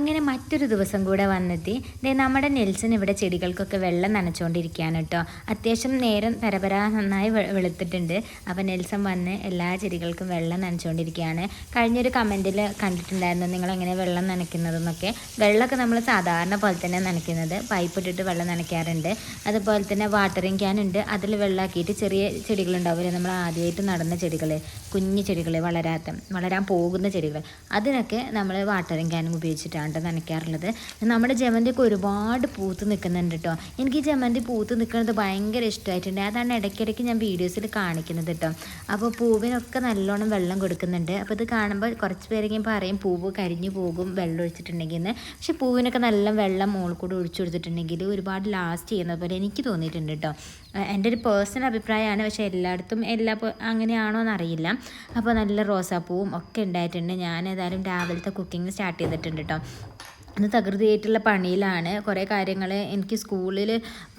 അങ്ങനെ മറ്റൊരു ദിവസം കൂടെ വന്നെത്തി. ദേ നമ്മുടെ നെൽസൺ ഇവിടെ ചെടികൾക്കൊക്കെ വെള്ളം നനച്ചുകൊണ്ടിരിക്കുകയാണ് കേട്ടോ. അത്യാവശ്യം നേരം പരപരാ നന്നായി വെളുത്തിട്ടുണ്ട്. അപ്പോൾ നെൽസൺ വന്ന് എല്ലാ ചെടികൾക്കും വെള്ളം നനച്ചുകൊണ്ടിരിക്കുകയാണ് കഴിഞ്ഞൊരു കമന്റിൽ കണ്ടിട്ടുണ്ടായിരുന്നു നിങ്ങൾ എങ്ങനെ വെള്ളം നനയ്ക്കുന്നതെന്നൊക്കെ? വെള്ളമൊക്കെ നമ്മൾ സാധാരണ പോലെ തന്നെ നനയ്ക്കുന്നത്. പൈപ്പ് ഇട്ടിട്ട് വെള്ളം നനയ്ക്കാറുണ്ട്. അതുപോലെ തന്നെ വാട്ടറിങ് ക്യാൻ ഉണ്ട്. അതിൽ വെള്ളമാക്കിയിട്ട് ചെറിയ ചെടികളുണ്ടാവില്ലേ? നമ്മൾ ആദ്യമായിട്ട് നടന്ന ചെടികൾ കുഞ്ഞു ചെടികൾ വളരാത്ത വളരാൻ പോകുന്ന ചെടികൾ അതിനൊക്കെ നമ്മൾ വാട്ടറിങ് ക്യാനും ഉപയോഗിച്ചിട്ടാണ് ട്ടോ നനയ്ക്കാറുള്ളത്. നമ്മുടെ ജമന്തിയൊക്കെ ഒരുപാട് പൂത്ത് നിൽക്കുന്നുണ്ട് കേട്ടോ എനിക്ക് ഈ ജമന്തി പൂത്ത് നിൽക്കുന്നത് ഭയങ്കര ഇഷ്ടമായിട്ടുണ്ട്. അതാണ് ഇടയ്ക്കിടയ്ക്ക് ഞാൻ വീഡിയോസിൽ കാണിക്കുന്നത് കേട്ടോ അപ്പോൾ പൂവിനൊക്കെ നല്ലോണം വെള്ളം കൊടുക്കുന്നുണ്ട്. അപ്പോൾ ഇത് കാണുമ്പോൾ കുറച്ച് പേരെങ്കിലും പറയും പൂവ് കരിഞ്ഞു പോകും വെള്ളം ഒഴിച്ചിട്ടുണ്ടെങ്കിൽ എന്ന്. പക്ഷേ പൂവിനൊക്കെ നല്ല വെള്ളം മുകളിൽ കൂടെ ഒഴിച്ചു കൊടുത്തിട്ടുണ്ടെങ്കിൽ ഒരുപാട് ലാസ്റ്റ് ചെയ്യുന്നത് പോലെ എനിക്ക് തോന്നിയിട്ടുണ്ട് കേട്ടോ എന്റെ ഒരു പേഴ്സണൽ അഭിപ്രായമാണ്. പക്ഷേ എല്ലായിടത്തും എല്ലാ അങ്ങനെയാണോ എന്നറിയില്ല. അപ്പോൾ നല്ല റോസാപ്പൂവും ഒക്കെ ഉണ്ടായിട്ടുണ്ട്. ഞാൻ ഏതായാലും രാവിലത്തെ കുക്കിംഗ് സ്റ്റാർട്ട് ചെയ്തിട്ടുണ്ട് കേട്ടോ ഇന്ന് തകൃതിയായിട്ടുള്ള പണിയിലാണ്. കുറേ കാര്യങ്ങൾ എനിക്ക് സ്കൂളിൽ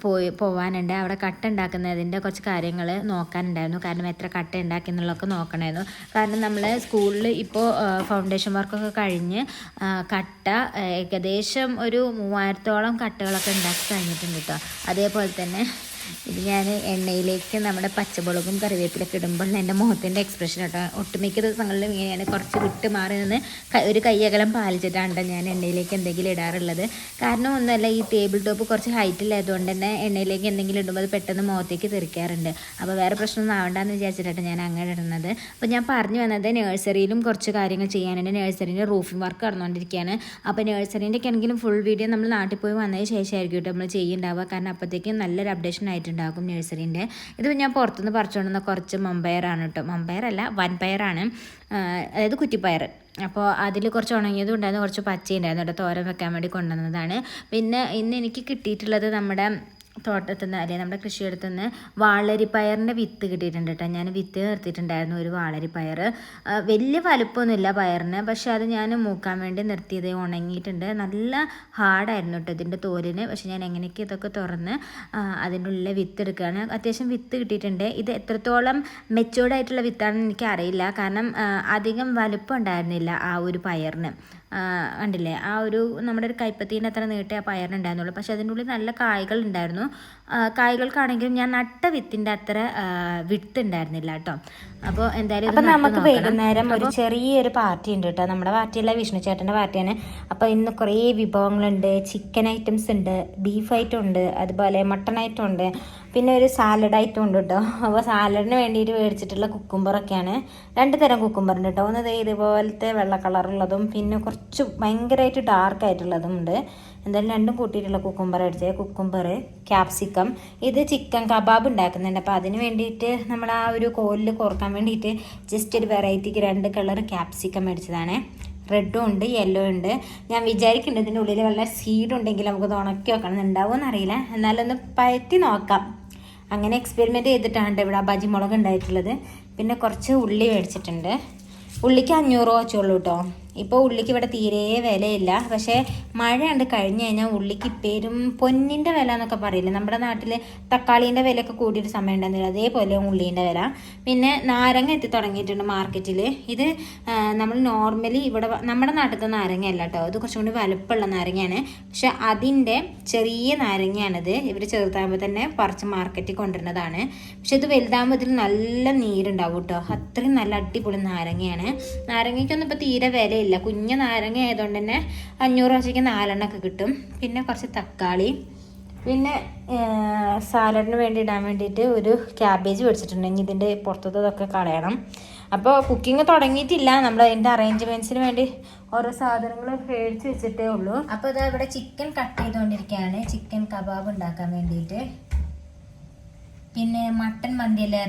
പോയി പോകാനുണ്ട് അവിടെ കട്ട ഉണ്ടാക്കുന്നതിന്റെ കുറച്ച് കാര്യങ്ങൾ നോക്കാനുണ്ടായിരുന്നു. കാരണം എത്ര കട്ട ഉണ്ടാക്കി എന്നുള്ളതൊക്കെ നോക്കണമായിരുന്നു. കാരണം നമ്മൾ സ്കൂളിൽ ഇപ്പോൾ ഫൗണ്ടേഷൻ വർക്കൊക്കെ കഴിഞ്ഞ് കട്ട ഏകദേശം ഒരു മൂവായിരത്തോളം കട്ടകളൊക്കെ ഉണ്ടാക്കി കഴിഞ്ഞിട്ടുണ്ട് കേട്ടോ അതേപോലെ തന്നെ ഇത് ഞാൻ എണ്ണയിലേക്ക് നമ്മുടെ പച്ചമുളകും കറിവേപ്പിലൊക്കെ ഇടുമ്പോൾ എന്റെ മുഖത്തിന്റെ എക്സ്പ്രഷൻ കേട്ടോ. ഒട്ടുമിക്ക ദിവസങ്ങളിലും ഇങ്ങനെയാണ് കുറച്ച് വിട്ട് മാറി നിന്ന് ഒരു കയ്യകലം പാലിച്ചിട്ടാണ് ഞാൻ എണ്ണയിലേക്ക് എന്തെങ്കിലും ഇടാറുള്ളത്. കാരണം ഒന്നുമല്ല ഈ ടേബിൾ ടോപ്പ് കുറച്ച് ഹൈറ്റിലായതുകൊണ്ട് തന്നെ എണ്ണയിലേക്ക് എന്തെങ്കിലും ഇടുമ്പോൾ അത് പെട്ടെന്ന് മുഖത്തേക്ക് തെറിക്കാറുണ്ട്. അപ്പോൾ വേറെ പ്രശ്നമൊന്നും ആവണ്ടെന്ന് വിചാരിച്ചിട്ടാണ് ഞാൻ അങ്ങനെ ഇടുന്നത്. അപ്പോൾ ഞാൻ പറഞ്ഞു വന്നത് നഴ്സറിയിലും കുറച്ച് കാര്യങ്ങൾ ചെയ്യാനുണ്ട് നഴ്സറിന്റെ റൂഫിംഗ് വർക്ക് നടന്നുകൊണ്ടിരിക്കുകയാണ്. അപ്പോൾ നഴ്സറിന്റെ ഒക്കെ ആണെങ്കിലും ഫുൾ വീഡിയോ നമ്മൾ നാട്ടിൽ പോയി വന്നതിന് ശേഷമായിരിക്കും കേട്ടോ നമ്മൾ ചെയ്യുന്നുണ്ടാവുക. കാരണം അപ്പോഴത്തേക്കും നല്ലൊരു അപ്ഡേഷൻ ആയിട്ടുണ്ടാകും നഴ്സറിന്റെ. ഇത് ഞാൻ പുറത്തുനിന്ന് പറിച്ചുകൊണ്ടുവന്ന കുറച്ച് മമ്പയറാണ് കേട്ടോ മമ്പയറല്ല വൻപയറാണ്. പയറാണ് അതായത് കുറ്റിപ്പയർ അപ്പോൾ അതിൽ കുറച്ച് ഉണങ്ങിയതും ഉണ്ടായിരുന്നു കുറച്ച് പച്ചയുണ്ടായിരുന്നു കേട്ടോ തോരൻ വെക്കാൻ വേണ്ടി കൊണ്ടുവന്നതാണ്. പിന്നെ ഇന്ന് എനിക്ക് കിട്ടിയിട്ടുള്ളത് നമ്മുടെ തോട്ടത്തിൽ നിന്ന് അല്ലെങ്കിൽ നമ്മുടെ കൃഷിയിടത്തു നിന്ന് വാളരിപ്പയറിന്റെ വിത്ത് കിട്ടിയിട്ടുണ്ട് കേട്ടോ. ഞാൻ വിത്ത് നിർത്തിയിട്ടുണ്ടായിരുന്നു ഒരു വാളരിപ്പയർ. വലിയ വലുപ്പമൊന്നുമില്ല പയറിന്. പക്ഷേ അത് ഞാൻ മൂക്കാൻ വേണ്ടി നിർത്തിയത് ഉണങ്ങിയിട്ടുണ്ട്. നല്ല ഹാർഡായിരുന്നു കേട്ടോ ഇതിന്റെ തോലിന്. പക്ഷേ ഞാൻ എങ്ങനെയൊക്കെ ഇതൊക്കെ തുറന്ന് അതിന്റെ ഉള്ളിലെ വിത്ത് എടുക്കുകയാണ്. അത്യാവശ്യം വിത്ത് കിട്ടിയിട്ടുണ്ട്. ഇത് എത്രത്തോളം മെച്ചൂർഡ് ആയിട്ടുള്ള വിത്താണെന്ന് എനിക്കറിയില്ല. കാരണം അധികം വലുപ്പം ഉണ്ടായിരുന്നില്ല ആ ഒരു പയറിന്. കണ്ടില്ലേ? ആ ഒരു നമ്മുടെ ഒരു കൈപ്പത്തീന്റെ അത്ര നീട്ടേ ആ പയറിനുണ്ടായിരുന്നുള്ളൂ പക്ഷെ അതിന്റെ ഉള്ളിൽ നല്ല കായ്കൾ ഉണ്ടായിരുന്നു. കായ്കൾക്കാണെങ്കിലും ഞാൻ നട്ട വിത്തിന്റെ അത്ര വിത്ത് ഉണ്ടായിരുന്നില്ല കേട്ടോ. അപ്പോൾ എന്തായാലും നമുക്ക്. വൈകുന്നേരം ഒരു ചെറിയൊരു പാർട്ടി ഉണ്ട് കേട്ടോ. നമ്മുടെ പാർട്ടിയല്ല വിഷ്ണു ചേട്ടന്റെ പാർട്ടിയാണ്. അപ്പോൾ ഇന്ന് കുറേ വിഭവങ്ങളുണ്ട്. ചിക്കൻ ഐറ്റംസ് ഉണ്ട് ബീഫ് ഐറ്റം ഉണ്ട് അതുപോലെ മട്ടൺ ഐറ്റം ഉണ്ട്. പിന്നെ ഒരു സാലഡ് ഐറ്റം ഉണ്ട് കേട്ടോ അപ്പോൾ സാലഡിന് വേണ്ടിയിട്ട് മേടിച്ചിട്ടുള്ള കുക്കുംബറൊക്കെയാണ് രണ്ട് തരം കുക്കുംബർ ഉണ്ട് കേട്ടോ ഒന്ന് ഇതുപോലത്തെ വെള്ള കളറുള്ളതും പിന്നെ കുറച്ച് ഭയങ്കരമായിട്ട് ഡാർക്ക് ആയിട്ടുള്ളതും ഉണ്ട്. എന്തായാലും രണ്ടും കൂട്ടിയിട്ടുള്ള കുക്കുംബർ അടിച്ചത് കുക്കുംബർ ക്യാപ്സിക്കം ഇത് ചിക്കൻ കബാബ് ഉണ്ടാക്കുന്നുണ്ട്. അപ്പോൾ അതിന് വേണ്ടിയിട്ട് നമ്മൾ ആ ഒരു കോലിൽ കോർക്കാൻ വേണ്ടിയിട്ട് ജസ്റ്റ് ഒരു വെറൈറ്റിക്ക് രണ്ട് കളർ ക്യാപ്സിക്കം മേടിച്ചതാണ്. റെഡും ഉണ്ട് യെല്ലോ ഉണ്ട്. ഞാൻ വിചാരിക്കുന്നുണ്ട് ഇതിന്റെ ഉള്ളിൽ വല്ല സീഡ് ഉണ്ടെങ്കിൽ നമുക്ക് ഉണക്കി വെക്കണം. ഉണ്ടാവുമെന്ന് അറിയില്ല എന്നാലൊന്ന് പയറ്റി നോക്കാം. അങ്ങനെ എക്സ്പെരിമെന്റ് ചെയ്തിട്ടാണ് ഇവിടെ ആ ബജിമുളക് ഉണ്ടായിട്ടുള്ളത്. പിന്നെ കുറച്ച് ഉള്ളി മേടിച്ചിട്ടുണ്ട്. ഉള്ളിക്ക് അഞ്ഞൂറ് വെച്ചുള്ളൂ കേട്ടോ ഇപ്പോൾ ഉള്ളിക്ക് ഇവിടെ തീരെ വിലയില്ല. പക്ഷേ മഴ കണ്ട് കഴിഞ്ഞ് കഴിഞ്ഞാൽ ഉള്ളിക്ക് പേരും പൊന്നിന്റെ വില എന്നൊക്കെ പറയില്ലേ? നമ്മുടെ നാട്ടിൽ തക്കാളീന്റെ വിലയൊക്കെ കൂടിയിട്ട് സമയം ഉണ്ടായിരുന്നില്ല. അതേപോലെ ഉള്ളീന്റെ വില. പിന്നെ നാരങ്ങ എത്തി തുടങ്ങിയിട്ടുണ്ട് മാർക്കറ്റിൽ ഇത് നമ്മൾ നോർമലി ഇവിടെ നമ്മുടെ നാട്ടിലത്തെ നാരങ്ങ അല്ല കേട്ടോ ഇത് കുറച്ചും കൂടി വലുപ്പമുള്ള നാരങ്ങയാണ്. പക്ഷെ അതിന്റെ ചെറിയ നാരങ്ങയാണിത്. ഇവർ ചെറുതാകുമ്പോൾ തന്നെ പറിച്ച് മാർക്കറ്റിൽ കൊണ്ടുവരുന്നതാണ്. പക്ഷെ ഇത് വലുതാകുമ്പോൾ ഇതിൽ നല്ല നീരുണ്ടാവും കേട്ടോ അത്രയും നല്ല അടിപൊളി നാരങ്ങയാണ്. നാരങ്ങയ്ക്കൊന്നും ഇപ്പോൾ തീരെ വിലയില്ല കുഞ്ഞ നാരങ്ങ ആയതുകൊണ്ട് തന്നെ അഞ്ഞൂറ് നാലെണ്ണം ഒക്കെ കിട്ടും. പിന്നെ കുറച്ച് തക്കാളി. പിന്നെ സാലഡിന് വേണ്ടി ഇടാൻ വേണ്ടിയിട്ട് ഒരു ക്യാബേജ് മേടിച്ചിട്ടുണ്ടെങ്കിൽ ഇതിന്റെ പുറത്തതൊക്കെ കളയണം. അപ്പോൾ കുക്കിംഗ് തുടങ്ങിയിട്ടില്ല. നമ്മൾ അതിന്റെ അറേഞ്ച്മെന്റ്സിന് വേണ്ടി ഓരോ സാധനങ്ങൾ മേടിച്ച് വെച്ചിട്ടേ ഉള്ളൂ. അപ്പോൾ ഇതാ ഇവിടെ ചിക്കൻ കട്ട് ചെയ്തുകൊണ്ടിരിക്കുകയാണ്. ചിക്കൻ കബാബ് ഉണ്ടാക്കാൻ വേണ്ടിയിട്ട്. പിന്നെ മട്ടൻ മന്തി അല്ലേ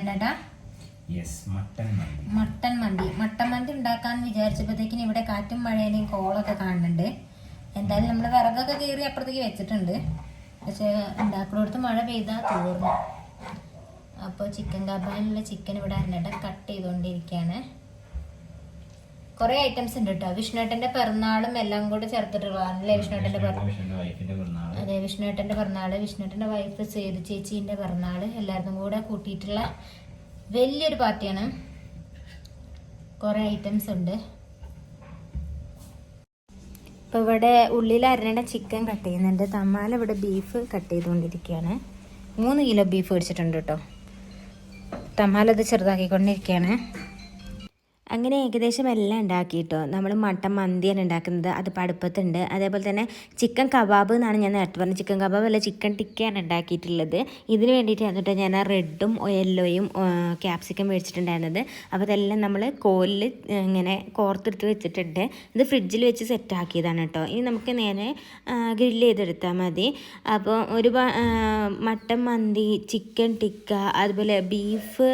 മട്ടൻ മന്തി. മട്ടൻ മന്തി. ഉണ്ടാക്കാൻ വിചാരിച്ചപ്പോഴത്തേക്കിന് ഇവിടെ കാറ്റും മഴേനെയും കോളൊക്കെ കാണുന്നുണ്ട്. എന്തായാലും നമ്മൾ വിറകൊക്കെ കീറി അപ്പുറത്തേക്ക് വെച്ചിട്ടുണ്ട്. പക്ഷെ ഉണ്ടാക്കുന്നിടത്ത് മഴ പെയ്താൽ തീർന്നു. അപ്പോൾ ചിക്കൻ കബാബിനുള്ള ചിക്കൻ ഇവിടെ അറിഞ്ഞിട്ട് കട്ട് ചെയ്തുകൊണ്ടിരിക്കുകയാണ് കുറേ ഐറ്റംസ് ഉണ്ട് കേട്ടോ വിഷ്ണുവേട്ടന്റെ പിറന്നാളും എല്ലാം കൂടെ ചേർത്തിട്ടുള്ളതാണ് അല്ലേ വിഷ്ണുവേട്ടന്റെ പിറന്നാൾ അതെ വിഷ്ണുവേട്ടന്റെ പിറന്നാൾ വിഷ്ണുവേട്ടന്റെ വൈഫ് സേതു ചേച്ചീന്റെ പിറന്നാൾ എല്ലാവർക്കും കൂടെ കൂട്ടിയിട്ടുള്ള വലിയൊരു പാർട്ടിയാണ്. കുറേ ഐറ്റംസ് ഉണ്ട്. ഇപ്പോൾ ഇവിടെ ഉള്ളിൽ അരണ്ട ചിക്കൻ കട്ട് ചെയ്യുന്നുണ്ട്. തമ്മാല ഇവിടെ ബീഫ് കട്ട് ചെയ്തുകൊണ്ടിരിക്കുകയാണ്. മൂന്ന് കിലോ ബീഫ് മേടിച്ചിട്ടുണ്ട് കേട്ടോ. തമ്മാലത് ചെറുതാക്കിക്കൊണ്ടിരിക്കുകയാണ്. അങ്ങനെ ഏകദേശം എല്ലാം ഉണ്ടാക്കിയിട്ടോ. നമ്മൾ മട്ടൻ മന്തിയാണ് ഉണ്ടാക്കുന്നത് അത് പടുപ്പത്തുണ്ട്. അതേപോലെ തന്നെ ചിക്കൻ കബാബ് എന്നാണ് ഞാൻ നേരത്തെ പറഞ്ഞത്. ചിക്കൻ കബാബ് അല്ല ചിക്കൻ ടിക്കയാണ് ഉണ്ടാക്കിയിട്ടുള്ളത്. ഇതിന് വേണ്ടിയിട്ട് എന്നിട്ട് ഞാൻ റെഡും യെല്ലോയും ക്യാപ്സിക്കം മേടിച്ചിട്ടുണ്ടായിരുന്നത്. അപ്പോൾ അതെല്ലാം നമ്മൾ കോലിൽ ഇങ്ങനെ കോർത്തെടുത്ത് വെച്ചിട്ടുണ്ട്. ഇത് ഫ്രിഡ്ജിൽ വെച്ച് സെറ്റാക്കിയതാണ് കേട്ടോ. ഇനി നമുക്ക് നേരെ ഗ്രില്ല് ചെയ്തെടുത്താൽ മതി. അപ്പോൾ ഒരു മട്ടൻ മന്തി ചിക്കൻ ടിക്ക അതുപോലെ ബീഫ്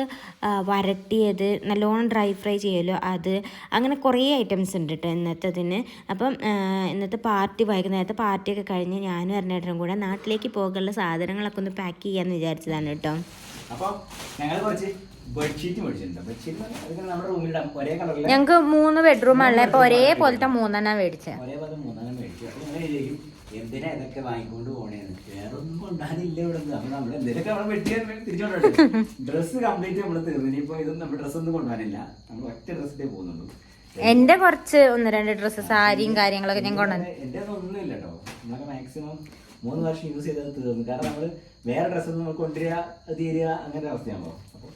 വരട്ടിയത് നല്ലോണം ഡ്രൈ ഫ്രൈ ചെയ്യുമല്ലോ അത്. അങ്ങനെ കുറേ ഐറ്റംസ് ഉണ്ട് കേട്ടോ ഇന്നത്തതിന്. അപ്പം ഇന്നത്തെ പാർട്ടി വൈകുന്നേരത്തെ പാർട്ടിയൊക്കെ കഴിഞ്ഞ് ഞാനും അരണേട്ടനും കൂടെ നാട്ടിലേക്ക് പോകാനുള്ള സാധനങ്ങളൊക്കെ ഒന്ന് പാക്ക് ചെയ്യാന്ന് വിചാരിച്ചതാണ് കേട്ടോ. അപ്പൊ ഞങ്ങൾ കുറച്ച് ബെഡ്ഷീറ്റ് മേടിച്ചിട്ടുണ്ട്. ബെഡ്ഷീറ്റ് അതൊക്കെ നമ്മുടെ റൂമിൽ ഒരേ കളറിൽ ഞങ്ങൾക്ക് മൂന്ന് ബെഡ്റൂം ആണല്ലേ അപ്പൊ ഒരേപോലത്തെ മൂന്നെണ്ണം മേടിച്ചത് ഒരേ പോലത്തെ മൂന്നെണ്ണം മേടിച്ചത് എന്തിനാ ഇതൊക്കെ വാങ്ങിക്കൊണ്ട് പോണേന്ന്? വേറൊന്നും ഉണ്ടാകില്ല ഇവിടെ നമ്മൾ നമ്മൾ എന്തെങ്കിലുമൊക്കെ നമ്മൾ വെട്ടിയാൽ തിരിച്ചോണ്ടോ ഡ്രസ്സ് കംപ്ലീറ്റ് നമ്മൾ തീർന്നു. ഇനിയിപ്പോ ഇതൊന്നും നമ്മൾ ഡ്രസ്സ് ഒന്നും കൊണ്ടുപോകാനില്ല നമ്മൾ ഒറ്റ ഡ്രസ്സിലേ പോകുന്നുള്ളൂ. എന്റെ കുറച്ച് ഒന്ന് രണ്ട് ഡ്രസ്സ് സാരിയും കാര്യങ്ങളൊക്കെ ഞാൻ കൊണ്ടുവന്നു എന്റെ ഒന്നും കേട്ടോ. നമ്മളൊക്കെ മാക്സിമം മൂന്ന് വർഷം യൂസ് ചെയ്തത് തീർന്നു. കാരണം നമ്മൾ വേറെ ഡ്രസ്സ് നമ്മൾ കൊണ്ടുവരിക തീരുക അങ്ങനെ അവസ്ഥയാകുമ്പോൾ അപ്പോൾ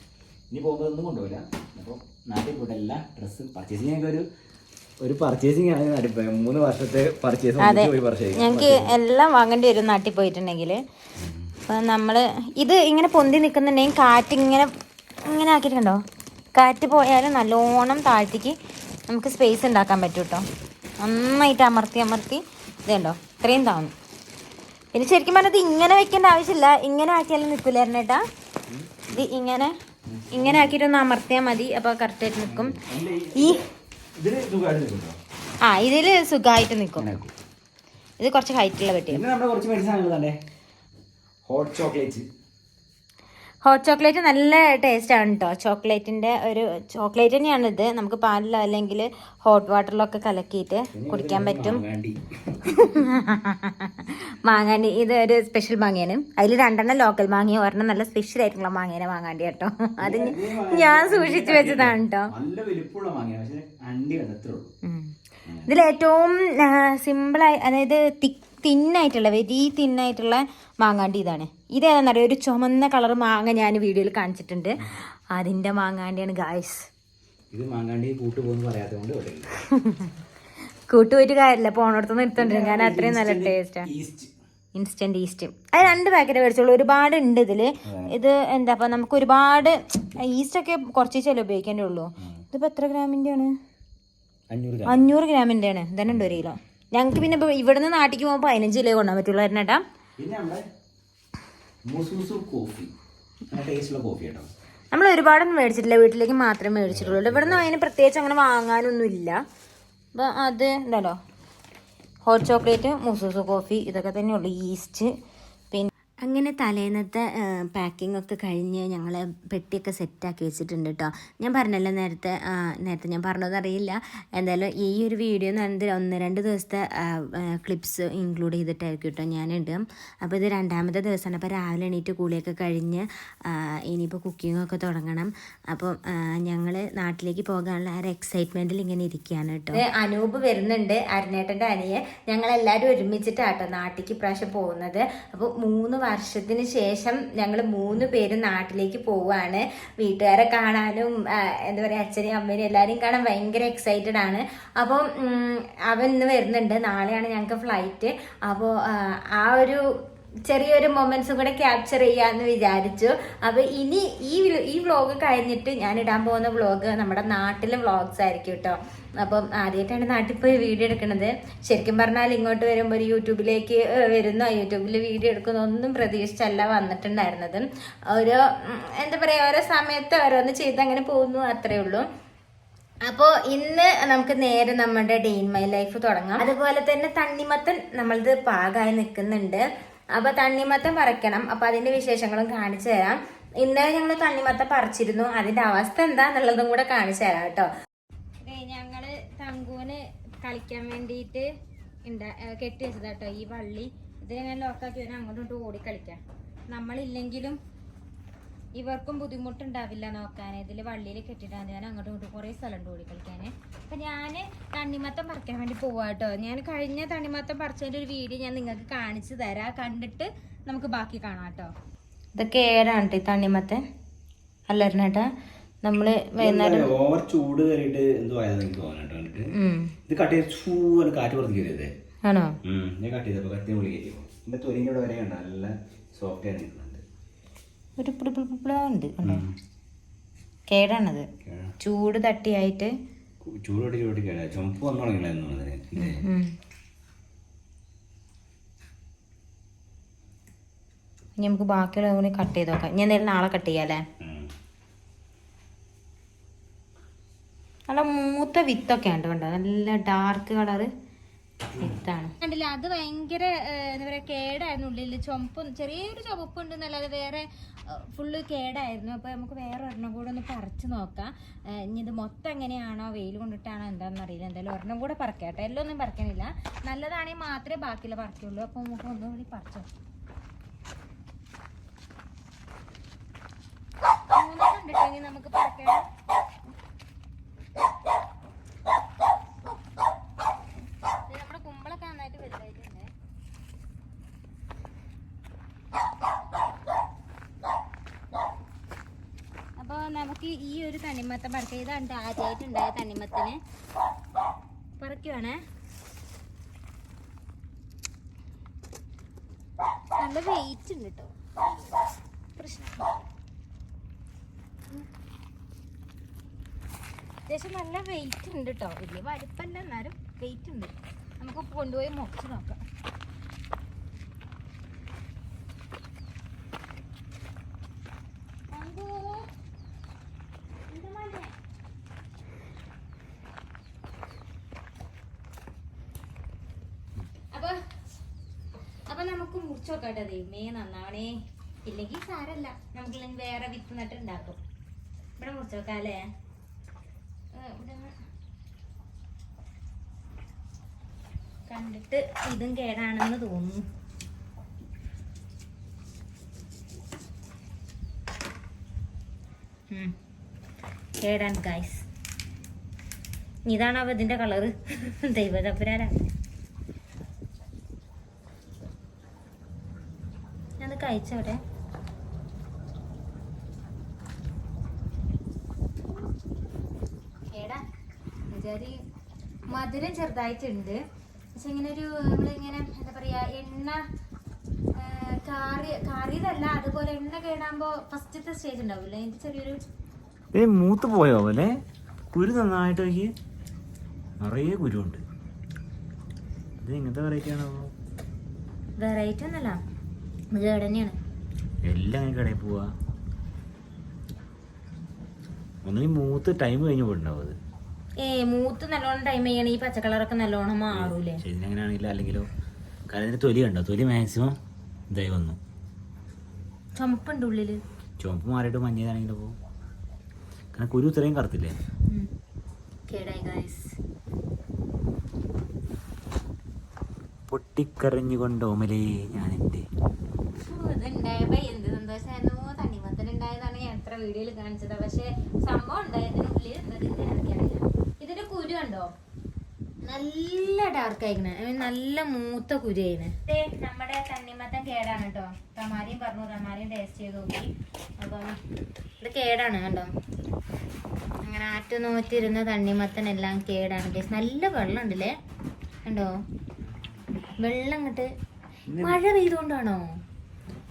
ഇനി പോകുമ്പോൾ ഒന്നും കൊണ്ടുപോകില്ല അപ്പോൾ നാട്ടിൽ പോയിട്ട് എല്ലാ ഡ്രസ്സ് പർച്ചേസ് ചെയ്യാൻ ഒരു ഒരു പർച്ചേസിങ് ആണ് മൂന്ന് വർഷത്തെ പർച്ചേസ് ഞങ്ങൾക്ക് എല്ലാം വാങ്ങേണ്ടി വരും നാട്ടിൽ പോയിട്ടുണ്ടെങ്കിൽ അപ്പം നമ്മൾ ഇത് ഇങ്ങനെ പൊന്തി നിൽക്കുന്നുണ്ടെങ്കിൽ കാറ്റ് ഇങ്ങനെ ഇങ്ങനെ ആക്കിയിട്ടുണ്ടോ? കാറ്റ് പോയാലും നല്ലോണം താഴ്ത്തിക്ക് നമുക്ക് സ്പേസ് ഉണ്ടാക്കാൻ പറ്റും കേട്ടോ നന്നായിട്ട് അമർത്തി അമർത്തി ഇതുണ്ടോ ഇത്രയും താന്നു പിന്നെ ശരിക്കും പറഞ്ഞത് ഇങ്ങനെ വെക്കേണ്ട ആവശ്യമില്ല. ഇങ്ങനെ ആക്കിയാലും നിൽക്കില്ലായിരുന്നു കേട്ടാ. ഇത് ഇങ്ങനെ ഇങ്ങനെ ആക്കിയിട്ടൊന്ന് അമർത്തിയാൽ മതി. അപ്പോൾ കറക്റ്റായിട്ട് നിൽക്കും ഈ ഇതിന് സുഖമായിട്ട് നിൽക്കുന്നുണ്ടോ? ആ ഇതിൽ സുഖമായിട്ട് നിൽക്കും. ഇത് കുറച്ച് ഹൈറ്റുള്ള പെട്ടി. പിന്നെ നമ്മുടെ കുറച്ച് medicine hot chocolate hot chocolate നല്ല ടേസ്റ്റാണ് കേട്ടോ ചോക്ലേറ്റിന്റെ ഒരു ചോക്ലേറ്റ് തന്നെയാണ് ഇത്. നമുക്ക് പാലിൽ അല്ലെങ്കിൽ ഹോട്ട് വാട്ടറിലൊക്കെ കലക്കിയിട്ട് കുടിക്കാൻ പറ്റും. മാങ്ങാണ്ടി. ഇത് ഒരു സ്പെഷ്യൽ മാങ്ങയാണ്. അതിൽ രണ്ടെണ്ണം ലോക്കൽ മാങ്ങയും ഒരെണ്ണം നല്ല സ്പെഷ്യൽ ആയിട്ടുള്ള മാങ്ങേനെ വാങ്ങാണ്ടി കേട്ടോ. അത് ഞാൻ സൂക്ഷിച്ചു വെച്ചതാണ് കേട്ടോ ഇതിൽ ഏറ്റവും സിമ്പിളായി അതായത് തിന്നായിട്ടുള്ള വെരി തിന്നായിട്ടുള്ള മാങ്ങാണ്ടി ഇതാണ്. ഇതേതാണെന്നറിയോ? ഒരു ചുമന്ന കളർ മാങ്ങ ഞാൻ വീഡിയോയിൽ കാണിച്ചിട്ടുണ്ട്. അതിന്റെ മാങ്ങാണ്ടിയാണ് ഗായ്സ് ഇത് മാങ്ങാണ്ടി കൂട്ട് പോകുന്നു. കൂട്ടുപോയിട്ട് കാര്യമില്ല. പോണടത്ത് നിർത്തണ്ട് ഞാൻ അത്രയും നല്ല ടേസ്റ്റാണ് ഈസ്റ്റ് ഇൻസ്റ്റന്റ് ഈസ്റ്റ് അത് രണ്ട് പാക്കറ്റ് മേടിച്ചോളൂ. ഒരുപാട് ഉണ്ട് ഇതിൽ. ഇത് എന്താ പറയുക നമുക്ക് ഒരുപാട് ഈസ്റ്റ് ഒക്കെ കുറച്ച് ചില ഉപയോഗിക്കേണ്ടേ ഉള്ളൂ. ഇതിപ്പോ എത്ര ഗ്രാമിന്റെ ആണ് അഞ്ഞൂറ് ഗ്രാം. അഞ്ഞൂറ് ഗ്രാമിന്റെ ആണ് ഇതന്നെ ഉണ്ട് ഒരു കിലോ. ഞങ്ങൾക്ക് പിന്നെ ഇവിടുന്ന് നാട്ടിലേക്ക് പോകുമ്പോൾ പതിനഞ്ച് കിലോ കൊണ്ടുപോകാൻ പറ്റുള്ളൂ ചേട്ടാ കോഫി. നമ്മൾ ഒരുപാടൊന്നും മേടിച്ചിട്ടില്ല. വീട്ടിലേക്ക് മാത്രമേ മേടിച്ചിട്ടുള്ളൂ. ഇവിടെ നിന്ന് അതിന് പ്രത്യേകിച്ച് അങ്ങനെ വാങ്ങാനൊന്നും ഇല്ല അപ്പം അത് ഉണ്ടല്ലോ ഹോട്ട് ചോക്ലേറ്റ് മുസൂസു കോഫി ഇതൊക്കെ തന്നെയുള്ളൂ. ഈസ്റ്റ് അങ്ങനെ തലേന്നത്തെ പാക്കിംഗ് ഒക്കെ കഴിഞ്ഞ് ഞങ്ങൾ പെട്ടിയൊക്കെ സെറ്റാക്കി വെച്ചിട്ടുണ്ട് കേട്ടോ ഞാൻ പറഞ്ഞല്ലോ നേരത്തെ നേരത്തെ ഞാൻ പറഞ്ഞതറിയില്ല എന്തായാലും ഈ ഒരു വീഡിയോ എന്ന് പറയുന്നത് ഒന്ന് രണ്ട് ദിവസത്തെ ക്ലിപ്സ് ഇൻക്ലൂഡ് ചെയ്തിട്ടായിരിക്കും കേട്ടോ ഞാൻ അപ്പോൾ ഇത് രണ്ടാമത്തെ ദിവസമാണ്. അപ്പോൾ രാവിലെ എണീറ്റ് കൂളിയൊക്കെ കഴിഞ്ഞ് ഇനിയിപ്പോൾ കുക്കിങ്ങൊക്കെ തുടങ്ങണം. അപ്പോൾ ഞങ്ങൾ നാട്ടിലേക്ക് പോകാനുള്ള ആ ഒരു എക്സൈറ്റ്മെന്റിൽ ഇങ്ങനെ ഇരിക്കുകയാണ് കേട്ടോ അനൂപ് വരുന്നുണ്ട് അരുണേട്ടന്റെ അനിയെ ഞങ്ങളെല്ലാവരും ഒരുമിച്ചിട്ടാട്ടോ നാട്ടിലേക്ക് പ്രാവശ്യം പോകുന്നത്. അപ്പോൾ മൂന്ന് വർഷത്തിന് ശേഷം ഞങ്ങൾ മൂന്ന് പേരും നാട്ടിലേക്ക് പോവുകയാണ്. വീട്ടുകാരെ കാണാനും എന്താ പറയുക അച്ഛനെയും അമ്മേനെയും എല്ലാവരെയും കാണാൻ ഭയങ്കര എക്സൈറ്റഡ് ആണ്. അപ്പോൾ അവൻ ഇന്ന് വരുന്നുണ്ട്. നാളെയാണ് ഞങ്ങൾക്ക് ഫ്ലൈറ്റ് അപ്പോൾ ആ ഒരു ചെറിയൊരു മൊമെന്റ്സും കൂടെ ക്യാപ്ചർ ചെയ്യാന്ന് വിചാരിച്ചു. അപ്പൊ ഇനി ഈ ഈ വ്ളോഗ് കഴിഞ്ഞിട്ട് ഞാൻ ഇടാൻ പോകുന്ന വ്ളോഗ് നമ്മുടെ നാട്ടിലെ വ്ളോഗ്സ് ആയിരിക്കും കേട്ടോ അപ്പം ആദ്യമായിട്ടാണ് നാട്ടിൽ പോയി വീഡിയോ എടുക്കുന്നത് ശരിക്കും പറഞ്ഞാൽ ഇങ്ങോട്ട് വരുമ്പോൾ ഒരു യൂട്യൂബിലേക്ക് വരുന്ന യൂട്യൂബിൽ വീഡിയോ എടുക്കുന്ന ഒന്നും പ്രതീക്ഷിച്ചല്ല വന്നിട്ടുണ്ടായിരുന്നത്. ഓരോ എന്താ പറയുക ഓരോ സമയത്ത് ഓരോന്ന് ചെയ്ത് അങ്ങനെ പോകുന്നു അത്രേ ഉള്ളൂ. അപ്പോൾ ഇന്ന് നമുക്ക് നേരെ നമ്മുടെ ഡേ ഇൻ മൈ ലൈഫ് തുടങ്ങാം. അതുപോലെ തന്നെ തണ്ണിമത്തൻ നമ്മളത് പാകമായി നിൽക്കുന്നുണ്ട്. അപ്പൊ തണ്ണിമത്തം പറിക്കണം. അപ്പൊ അതിന്റെ വിശേഷങ്ങളും കാണിച്ചു തരാം. ഇന്നലെ ഞങ്ങൾ തണ്ണിമത്തം പറിച്ചിരുന്നു. അതിന്റെ അവസ്ഥ എന്താന്നുള്ളതും കൂടെ കാണിച്ചു തരാം കേട്ടോ. ഞങ്ങൾ തങ്കൂന് കളിക്കാൻ വേണ്ടിയിട്ട് കെട്ടി വെച്ചതാട്ടോ ഈ വള്ളി. ഇതിനെ ഞാൻ ലോക്കാക്കി വരാൻ അങ്ങോട്ടും ഇങ്ങോട്ടും ഓടി കളിക്കാം നമ്മളില്ലെങ്കിലും ഇവർക്കും ബുദ്ധിമുട്ടുണ്ടാവില്ല നോക്കാൻ. ഇതിൽ വള്ളിയിൽ കെട്ടിട്ടാൽ ഞാൻ അങ്ങോട്ടും ഇങ്ങോട്ടും കുറേ സ്ഥലമുണ്ട് ഓടി കളിക്കാൻ അപ്പം ഞാൻ തണ്ണിമത്തം പറിക്കാൻ വേണ്ടി പോവാട്ടോ ഞാൻ കഴിഞ്ഞ തണ്ണിമത്തം പറിച്ചതിന്റെ ഒരു വീഡിയോ ഞാൻ നിങ്ങൾക്ക് കാണിച്ചു തരാം. കണ്ടിട്ട് നമുക്ക് ബാക്കി കാണാട്ടോ കേട്ടോ ഇതൊക്കെ ഏഴാണ് കേട്ടോ ഈ തണ്ണിമത്തൻ? അല്ലറിനേട്ടാ നമ്മൾ വൈകുന്നേരം ഓവർ ചൂട് കയറിയിട്ട് എന്തോ ആയതെന്ന് എനിക്ക് ഇത് കട്ട് ചെയ്ത് കാറ്റ് ആണോ? ഞാൻ കട്ട് ചെയ്തപ്പോൾ കത്തി മുളി കയറി എന്റെ തൊലിന്റെ വരെ നല്ല സോഫ്റ്റ് നിൽക്കുന്നുണ്ട് ഒരു ഉണ്ട് കണ്ടോ കേടാണത് ചൂട് തട്ടിയായിട്ട് ചൂടോട്ട് ചൂടോട്ട് കേടാ ചുമപ്പ് വന്നു അതിന് ഇനി നമുക്ക് ബാക്കിയുള്ള കൂടി കട്ട് ചെയ്ത് നോക്കാം ഞാൻ എന്തായാലും നാളെ കട്ട് ചെയ്യാം അല്ലേ. നല്ല മൂത്ത വിത്തൊക്കെ ഉണ്ട് കണ്ടോ നല്ല ഡാർക്ക് കളറ് വിത്താണ് കണ്ടില്ല? അത് ഭയങ്കര എന്താ പറയുക കേടായിരുന്നു ഉള്ളിൽ ചുമപ്പ് ചെറിയൊരു ചുമപ്പ് ഉണ്ട് എന്നല്ലാതെ വേറെ ഫുള്ള് കേടായിരുന്നു. അപ്പോൾ നമുക്ക് വേറെ ഒരെണ്ണം കൂടെ ഒന്ന് പറിച്ചു നോക്കാം. ഇനി ഇത് മൊത്തം എങ്ങനെയാണോ വെയിൽ കൊണ്ടിട്ടാണോ എന്താണെന്ന് അറിയില്ല. എന്തായാലും ഒരെണ്ണം കൂടെ പറിക്കട്ടെ എല്ലാം ഒന്നും പറക്കണില്ല. നല്ലതാണെങ്കിൽ മാത്രമേ ബാക്കിയുള്ള പറിക്കുള്ളൂ. അപ്പോൾ നമുക്ക് ഒന്നുകൂടി പറിച്ചു ഇനി നമുക്ക് പറിക്കണം ഇത് നമ്മുടെ കുമ്പളൊക്കെ നന്നായിട്ട് വലുതായിട്ടുണ്ട് അപ്പോൾ നമുക്ക് ഈ ഒരു തണ്ണിമത്തം പറക്കുക ഇതാണ് ആദ്യമായിട്ടുണ്ടായ തണ്ണിമത്തന്. പറിക്കുവാണേ. നല്ല വെയിറ്റ് ഉണ്ട് കേട്ടോ പ്രശ്നം. അത്യാവശ്യം നല്ല വെയിറ്റ് ഉണ്ട് കേട്ടോ വലിയ വലിപ്പല്ല എന്നാലും വെയിറ്റ് ഉണ്ട്. നമുക്ക് കൊണ്ടുപോയി മുറിച്ച് നോക്കാം അങ്കു, എന്താ മോനെ? അപ്പൊ അപ്പൊ നമുക്ക് മുറിച്ച് ദൈവമേ നന്നാവണേ. ഇല്ലെങ്കിൽ സാരല്ല. നമുക്ക് ഇല്ലെങ്കിൽ വേറെ വിത്ത് നട്ട് ഉണ്ടാക്കും. ഇവിടെ മുറിച്ച് കണ്ടിട്ട് ഇതും കേടാണെന്ന് തോന്നുന്നു. കേടാണ് ഗൈസ് ഇതാണ് ഇതിന്റെ കളറ് ദൈവതപ്പുരാരാണ് ഞാനത് ഏടാ വിചാരി മധുരം ചെറുതായിട്ടുണ്ട്. പക്ഷെ ഇങ്ങനെ ഒരു നമ്മളിങ്ങനെ എന്താ പറയാ എണ്ണ കാറി കാറിയതല്ല അതുപോലെ എണ്ണ കേടാകുമ്പോ ഫസ്റ്റത്തെ സ്റ്റേജ് ഉണ്ടാവില്ല? എനിക്ക് ചെറിയൊരു ഏ മൂത്ത് പോയോ അല്ലെ കുരു നന്നായിട്ട് നോക്കി നിറയെ കുരുണ്ട് ഇത് ഇങ്ങനത്തെ വെറൈറ്റി ആണോ വെറൈറ്റി ഒന്നല്ല ഇത് കേട് തന്നെയാണ്. എല്ലാം കടയിൽ പോവാ. ഒന്നിനും മൂത്ത് ടൈം കഴിഞ്ഞ് പോയിട്ടുണ്ടാവും അത്. ഏ മൂത്ത് നല്ലോണം ടൈം ചെയ്യണ. ഈ പച്ചക്കളറൊക്കെ നല്ലോണം മാറൂലേ? ശരി അങ്ങനെയാണെങ്കിലോ അല്ലെങ്കിലോ? കാരണം ഇതിന് തൊലി കണ്ടോ? തൊലി മാക്സിമം ഇതായി വന്നു. ചുമപ്പുണ്ട് ഉള്ളിൽ. ചുമപ്പ് മാറിയിട്ട് മഞ്ഞതാണെങ്കിലും പോകും കാരണം കുരു ഇത്രയും കറുത്തില്ലേ? പൊട്ടിക്കരഞ്ഞുകൊണ്ട് ഓമലേ ഞാൻ എന്റെ ഇതുണ്ടായപ്പോ എന്ത് സന്തോഷമായിരുന്നു തണ്ണിമത്തൻ ഉണ്ടായതാണ് ഞാൻ എത്ര വീഡിയോയിൽ കാണിച്ചത്. പക്ഷെ സംഭവം ഉണ്ടായതിനുള്ളിൽ ഇതിന്റെ കുരു കണ്ടോ? നല്ല ഡാർക്ക് ആയിക്കണേ നല്ല മൂത്ത കുരു ആയിന് നമ്മുടെ തണ്ണിമത്തൻ കേടാണ് കേട്ടോ. തമാരിയും പറഞ്ഞു തമാരിയും ടേസ്റ്റ് ചെയ്ത് നോക്കി. അപ്പം ഇത് കേടാണ് കണ്ടോ? അങ്ങനെ ആറ്റു നോറ്റിരുന്ന തണ്ണിമത്തൻ എല്ലാം കേടാണ് ടേസ്റ്റ് നല്ല വെള്ളം ഉണ്ടല്ലേ കണ്ടോ? വെള്ളം ഇങ്ങോട്ട് മഴ പെയ്തുകൊണ്ടാണോ?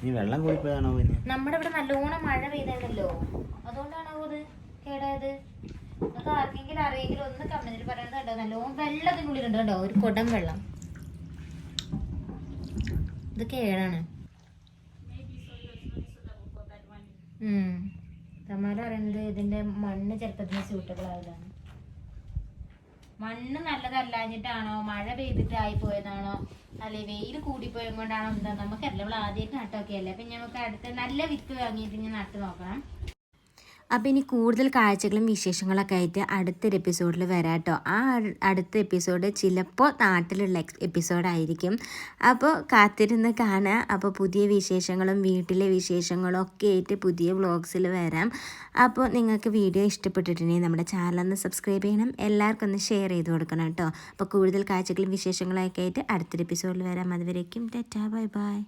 ഇനി വെള്ളം കൂടിപ്പോയതാണോ പിന്നെ നമ്മുടെ ഇവിടെ നല്ലോണം മഴ പെയ്തായിരുന്നല്ലോ. അതുകൊണ്ടാണോ അത് കേടായത്? നിങ്ങൾക്ക് ആർക്കെങ്കിലും അറിയെങ്കിലും ഒന്ന് കമന്റിൽ പറയണത് കണ്ടോ നല്ലോണം വെള്ളത്തിനുള്ളിലുണ്ട് കണ്ടോ ഒരു കുടം വെള്ളം. ഇത് കേടാണ്. തമാല പറയുന്നത് ഇതിന്റെ മണ്ണ് ചെറുപ്പത്തിന് സ്യൂട്ടബിൾ ആയതാണ് മണ്ണ് നല്ലതല്ലാഞ്ഞിട്ടാണോ? മഴ പെയ്തിട്ട് ആയി പോയതാണോ അല്ലെ വെയിൽ കൂടിപ്പോയത് കൊണ്ടാണോ? എന്താ? നമുക്കല്ല ഇവിടെ ആദ്യമായിട്ട് നട്ടൊക്കെയല്ലേ? അപ്പൊ നമുക്ക് അടുത്ത് നല്ല വിത്ത് വാങ്ങിയിട്ട് ഇനി നട്ട് നോക്കണം. അപ്പോൾ ഇനി കൂടുതൽ കാഴ്ചകളും വിശേഷങ്ങളൊക്കെ ആയിട്ട് അടുത്തൊരു എപ്പിസോഡിൽ വരാം കേട്ടോ. ആ അടുത്ത എപ്പിസോഡ് ചിലപ്പോൾ നാട്ടിലുള്ള എപ്പിസോഡായിരിക്കും അപ്പോൾ കാത്തിരുന്ന് കാണുക അപ്പോൾ പുതിയ വിശേഷങ്ങളും വീട്ടിലെ വിശേഷങ്ങളും ഒക്കെ ആയിട്ട് പുതിയ വ്ളോഗ്സിൽ വരാം. അപ്പോൾ നിങ്ങൾക്ക് വീഡിയോ ഇഷ്ടപ്പെട്ടിട്ടുണ്ടെങ്കിൽ നമ്മുടെ ചാനലൊന്ന് സബ്സ്ക്രൈബ് ചെയ്യണം. എല്ലാവർക്കും ഒന്ന് ഷെയർ ചെയ്ത് കൊടുക്കണം കേട്ടോ. അപ്പോൾ കൂടുതൽ കാഴ്ചകളും വിശേഷങ്ങളൊക്കെ ആയിട്ട് അടുത്തൊരു എപ്പിസോഡിൽ വരാം. അതുവരേക്കും ടാറ്റാ ബൈ ബൈ